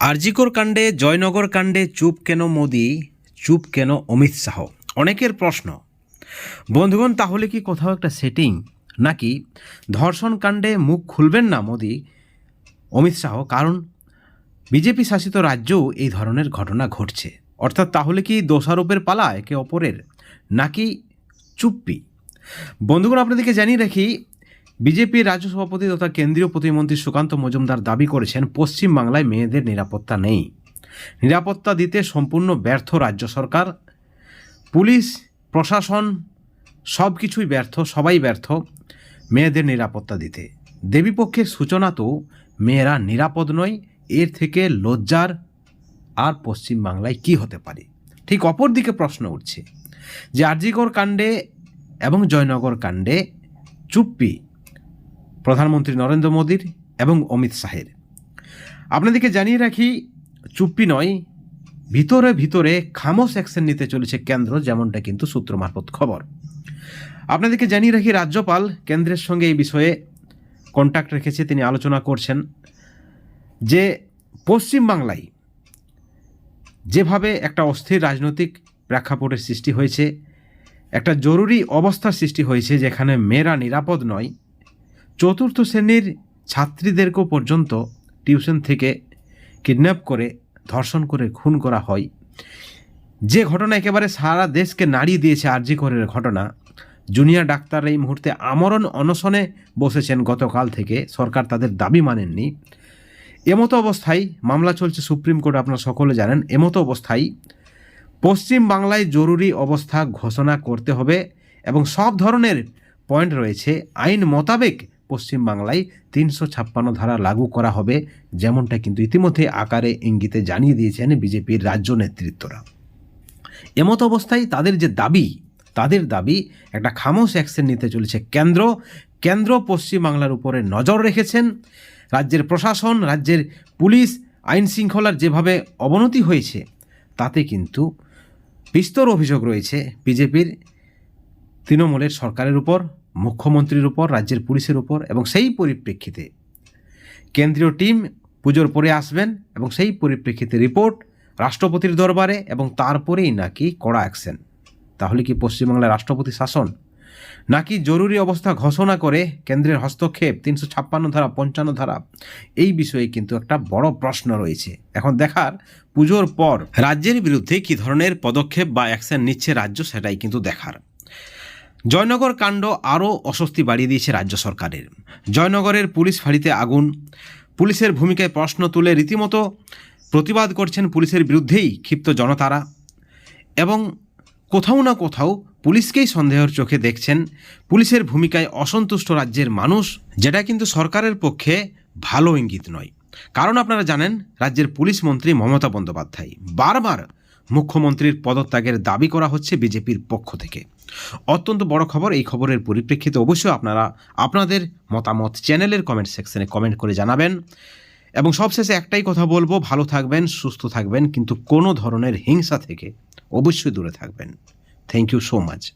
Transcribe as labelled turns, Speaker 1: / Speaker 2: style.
Speaker 1: আরজিকর কাণ্ডে, জয়নগর কাণ্ডে চুপ কেন মোদি, চুপ কেন অমিত শাহ? অনেকের প্রশ্ন। বন্ধুগণ, তাহলে কি কোথাও একটা সেটিং নাকি ধর্ষণ কাণ্ডে মুখ খুলবেন না মোদি, অমিত শাহ? কারণ বিজেপি শাসিত রাজ্যেও এই ধরনের ঘটনা ঘটছে। অর্থাৎ তাহলে কি দোষারোপের পালা একে অপরের নাকি চুপ্পি? বন্ধুগণ, আপনাদেরকে জানিয়ে রাখি বিজেপির রাজ্য সভাপতি তথা কেন্দ্রীয় প্রতিমন্ত্রী সুকান্ত মজুমদার দাবি করেছেন পশ্চিম বাংলায় মেয়েদের নিরাপত্তা নেই। নিরাপত্তা দিতে সম্পূর্ণ ব্যর্থ রাজ্য সরকার। পুলিশ, প্রশাসন সব কিছুই ব্যর্থ, সবাই ব্যর্থ মেয়েদের নিরাপত্তা দিতে। দেবীপক্ষের সূচনা তো মেয়েরা নিরাপদ নয়, এর থেকে লজ্জার আর পশ্চিম বাংলায় কি হতে পারে? ঠিক অপর দিকে প্রশ্ন উঠছে যে আরজিকর কাণ্ডে এবং জয়নগর কাণ্ডে চুপ্পি প্রধানমন্ত্রী নরেন্দ্র মোদীর এবং অমিত শাহের। আপনাদেরকে জানিয়ে রাখি, চুপ্পি নয়, ভিতরে ভিতরে খামোশ অ্যাকশন নিতে চলেছে কেন্দ্র, যেমনটা কিন্তু সূত্র মারফত খবর। আপনাদেরকে জানিয়ে রাখি, রাজ্যপাল কেন্দ্রের সঙ্গে এই বিষয়ে কন্ট্যাক্ট রেখেছে, তিনি আলোচনা করছেন যে পশ্চিম বাংলায় যেভাবে একটা অস্থির রাজনৈতিক প্রেক্ষাপটের সৃষ্টি হয়েছে, একটা জরুরি অবস্থার সৃষ্টি হয়েছে, যেখানে মেয়েরা নিরাপদ নয় চতুর্থ শ্রেণির ছাত্রীদেরকেও পর্যন্ত টিউশন থেকে কিডন্যাপ করে, ধর্ষণ করে, খুন করা হয়। যে ঘটনা একেবারে সারা দেশকে নাড়িয়ে দিয়েছে আরজি করের ঘটনা, জুনিয়র ডাক্তার এই মুহূর্তে আমরণ অনশনে বসেছেন গতকাল থেকে, সরকার তাদের দাবি মানেননি। এমতো অবস্থায় মামলা চলছে সুপ্রিম কোর্টে, আপনারা সকলে জানেন, এমতো অবস্থায় পশ্চিম বাংলায় জরুরি অবস্থা ঘোষণা করতে হবে এবং সব ধরনের পয়েন্ট রয়েছে। আইন মোতাবেক পশ্চিম বাংলায় তিনশো ছাপ্পান্ন ধারা লাগু করা হবে, যেমনটা কিন্তু ইতিমধ্যে আকারে ইঙ্গিতে জানিয়ে দিয়েছেন বিজেপির রাজ্য নেতৃত্বরা। এমত অবস্থায় তাদের যে দাবি, তাদের দাবি একটা খামোশ অ্যাকশন নিতে চলেছে কেন্দ্র। কেন্দ্র পশ্চিম বাংলার উপরে নজর রেখেছেন। রাজ্যের প্রশাসন, রাজ্যের পুলিশ আইন শৃঙ্খলার যেভাবে অবনতি হয়েছে, তাতে কিন্তু বিস্তর অভিযোগ রয়েছে বিজেপির। তৃণমূলের সরকারের উপর, মুখ্যমন্ত্রীর উপর, রাজ্যের পুলিশের উপর এবং সেই পরিপ্রেক্ষিতে কেন্দ্রীয় টিম পুজোর পরে আসবেন এবং সেই পরিপ্রেক্ষিতে রিপোর্ট রাষ্ট্রপতির দরবারে এবং তারপরেই নাকি কড়া অ্যাকশন। তাহলে কি পশ্চিমবাংলার রাষ্ট্রপতি শাসন? নাকি জরুরি অবস্থা ঘোষণা করে কেন্দ্রের হস্তক্ষেপ, তিনশো ছাপ্পান্ন ধারা, পঞ্চান্ন ধারা, এই বিষয়ে কিন্তু একটা বড় প্রশ্ন রয়েছে। এখন দেখার পুজোর পর রাজ্যের বিরুদ্ধে কী ধরনের পদক্ষেপ বা অ্যাকশন নিচ্ছে রাজ্য সেটাই কিন্তু দেখার। জয়নগর কাণ্ড আরও অস্বস্তি বাড়িয়ে দিয়েছে রাজ্য সরকারের। জয়নগরের পুলিশ ফাঁড়িতে আগুন। পুলিশের ভূমিকায় প্রশ্ন তুলে রীতিমতো প্রতিবাদ করছেন পুলিশের বিরুদ্ধেই ক্ষিপ্ত জনতারা। এবং কোথাও না কোথাও পুলিশকেই সন্দেহের চোখে দেখছেন পুলিশের ভূমিকায় অসন্তুষ্ট রাজ্যের মানুষ, যেটা কিন্তু সরকারের পক্ষে ভালো ইঙ্গিত নয়। কারণ আপনারা জানেন, রাজ্যের পুলিশ মন্ত্রী মমতা বন্দ্যোপাধ্যায় বারবার মুখ্যমন্ত্রীর পদত্যাগের দাবি করা হচ্ছে বিজেপির পক্ষ থেকে। অত্যন্ত বড় খবর, এই খবরের পরিপ্রেক্ষিতে অবশ্যই আপনারা আপনাদের মতামত চ্যানেলের কমেন্ট সেকশনে কমেন্ট করে জানাবেন। এবং সবশেষে একটাই কথা বলব, ভালো থাকবেন, সুস্থ থাকবেন, কিন্তু কোনো ধরনের হিংসা থেকে অবশ্যই দূরে থাকবেন। Thank you so much